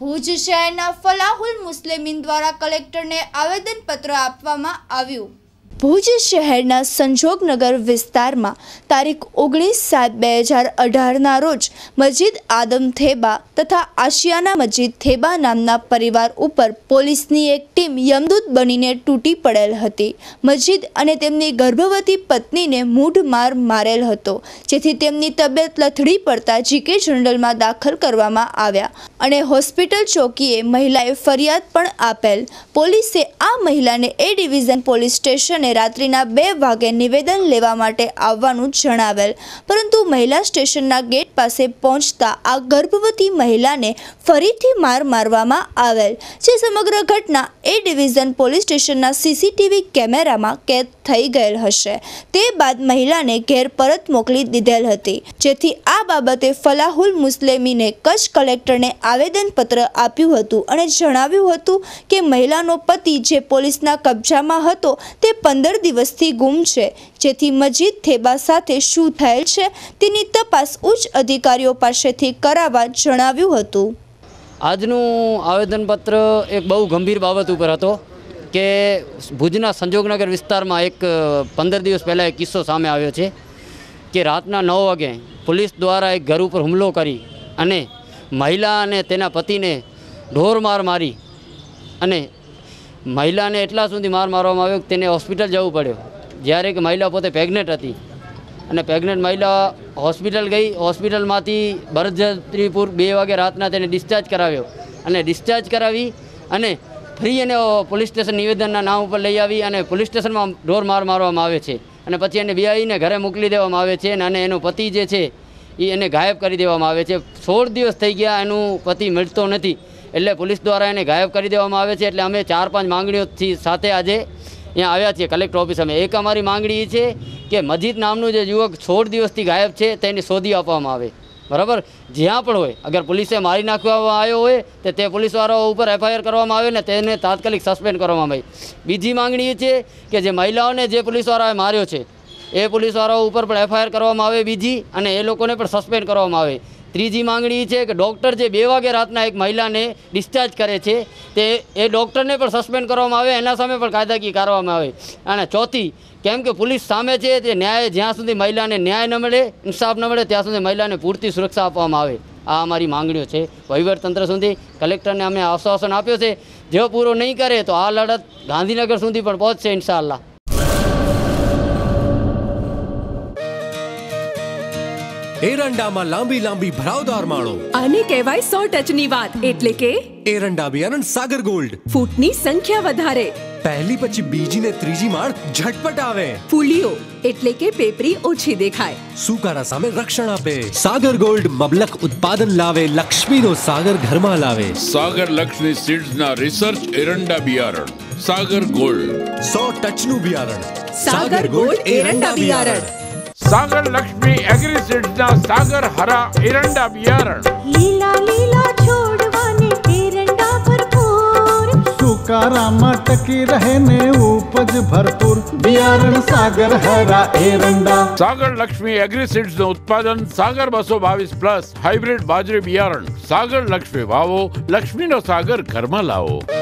ભુજ શહેરના ફલાહુલ મુસ્લિમીન દ્વારા કલેક્ટરને આવેદનપત્ર આપવામાં આવ્યું. ભુજ શહેરના સંજોગનગર વિસ્તારમાં તારીખ ઓગણીસ સાત બે હજાર અઢારના રોજ મસ્જિદ આદમ થેબા તથા આશિયાના મસ્જિદ થેબા નામના પરિવાર ઉપર પોલીસની એક ટીમ યમદૂત બનીને તૂટી પડેલ હતી. મસ્જિદ અને તેમની ગર્ભવતી પત્નીને મૂઢ માર મારેલ હતો, જેથી તેમની તબિયત લથડી પડતા જીકે જનરલમાં દાખલ કરવામાં આવ્યા અને હોસ્પિટલ ચોકીએ મહિલાએ ફરિયાદ પણ આપેલ. પોલીસે આ મહિલાને એ ડિવિઝન પોલીસ સ્ટેશને રાત્રિના બે વાગે નિવેદન લેવા માટે આવવાનું જણાવેલ. પરંતુ મહિલા સ્ટેશનના ગેટ પાસે પહોંચતા આ ગર્ભવતી મહિલાને ફરીથી માર મારવામાં આવેલ, જે સમગ્ર ઘટના એ ડિવિઝન પોલીસ સ્ટેશનના સીસીટીવી કેમેરામાં કેદ થઈ ગયેલ હશે. તે બાદ મહિલાને ઘેર પરત મોકલી દીધેલ હતી, જેથી આ બાબતે ફલાહુલ મુસ્લિમીને કચ્છ કલેક્ટરને આવેદનપત્ર આપ્યું હતું અને જણાવ્યું હતું કે મહિલાનો પતિ જે પોલીસના કબજામાં હતો તે પંદર દિવસથી ગુમ છે. જેથી મજીદ થેબા સાથે શું થયેલ છે તેની તપાસ ઉચ્ચ અધિકારીઓ પાસેથી કરાવવા જણાવ્યું હતું. આજનું આવેદનપત્ર એક બહુ ગંભીર બાબત ઉપર હતો કે ભુજના સંજોગનગર વિસ્તારમાં એક પંદર દિવસ પહેલાં એક કિસ્સો સામે આવ્યો છે કે રાતના નવ વાગે પોલીસ દ્વારા એક ઘર ઉપર હુમલો કરી અને મહિલા અને તેના પતિને ઢોરમાર મારી અને મહિલાને એટલા સુધી માર મારવામાં આવ્યો કે તેને હોસ્પિટલ જવું પડ્યો. જ્યારે કે મહિલા પોતે પ્રેગ્નેન્ટ હતી અને પ્રેગ્નેન્ટ મહિલા હોસ્પિટલ ગઈ, હોસ્પિટલમાંથી બરજત્રીપુર બે વાગે રાતના તેને ડિસ્ચાર્જ કરાવ્યો. અને ડિસ્ચાર્જ કરાવી અને ફ્રી એને પોલીસ સ્ટેશન નિવેદનના નામ ઉપર લઈ આવી અને પોલીસ સ્ટેશનમાં ઢોર માર મારવામાં આવે છે. અને પછી એને બિહાઈને ઘરે મોકલી દેવામાં આવે છે અને એનો પતિ જે છે એ એને ગાયબ કરી દેવામાં આવે છે. સોળ દિવસ થઈ ગયા, એનું પતિ મળતો નથી. એટલે પોલીસ દ્વારા એને ગાયબ કરી દેવામાં આવે છે. એટલે અમે ચાર પાંચ માંગણીઓથી સાથે આજે અહીંયા આવ્યા છીએ, કલેક્ટર ઓફિસ અમે. એક અમારી માંગણી એ છે કે મજીદ નામનું જે યુવક સોળ દિવસથી ગાયબ છે, તેને શોધી આપવામાં આવે. બરાબર? જ્યાં પણ હોય. અગર પોલીસે મારી નાખવામાં આવ્યો હોય, તો તે પોલીસવાળાઓ ઉપર એફઆઈઆર કરવામાં આવે ને તેને તાત્કાલિક સસ્પેન્ડ કરવામાં આવે. બીજી માંગણી એ છે કે જે મહિલાઓને જે પોલીસવાળાએ માર્યો છે, એ પોલીસવાળાઓ ઉપર પણ એફઆઈઆર કરવામાં આવે બીજી, અને એ લોકોને પણ સસ્પેન્ડ કરવામાં આવે. ત્રીજી માંગણી છે કે ડૉક્ટર જે બે વાગે રાતના એક મહિલાને ડિસ્ચાર્જ કરે છે, તે એ ડૉક્ટરને પણ સસ્પેન્ડ કરવામાં આવે, એના સામે પણ કાયદાકીય કરવામાં આવે. અને ચોથી, કેમ કે પોલીસ સામે છે, તે ન્યાય જ્યાં સુધી મહિલાને ન્યાય ન મળે, ઇન્સાફ ન મળે, ત્યાં સુધી મહિલાને પૂરતી સુરક્ષા આપવામાં આવે. આ અમારી માંગણીઓ છે. વહીવટતંત્ર સુધી, કલેક્ટરને અમે આશ્વાસન આપ્યો છે. જો પૂરો નહીં કરે, તો આ લડત ગાંધીનગર સુધી પણ પહોંચશે, ઇન્શાઅલ્લાહ. એરંડામાં લાંબી લાંબી ભરાવદાર માળો. આને કહેવાય સો ટચની વાત. એટલે કે? એરંડા બિયારણ સાગર ગોલ્ડ. ફૂટની સંખ્યા વધારે. પહેલી પછી બીજી ને ત્રીજી માળ ઝટપટ આવે. ફૂલીઓ એટલે કે પેપરી ઓછી દેખાય. સુકારા સામે રક્ષણ આપે. સાગર ગોલ્ડ મબલક ઉત્પાદન લાવે લક્ષ્મીનો સાગર ઘરમાં લાવે. સાગર લક્ષ્મી સીડ્સ ના રિસર્ચ એરંડા બિયારણ. સાગર ગોલ્ડ. સો ટચનું બિયારણ. સાગર ગોલ્ડ એરંડા બિયારણ. સાગર લક્ષ્મી એગ્રી સીડ્સ ના સાગર હરા એરંડા બિયારણ લીલા લીલા છોડવાને એરંડા ભરપૂર સુકારામાં ટકી રહે ને ઉપજ ભરપૂર બિયારણ સાગર હરા એરંડા સાગર લક્ષ્મી એગ્રી સીડ્સનું ઉત્પાદન સાગર બસો બાવીસ પ્લસ હાઇબ્રિડ બાજરી બિયારણ સાગર લક્ષ્મી વાવો લક્ષ્મીનો સાગર ઘરમાં લાવો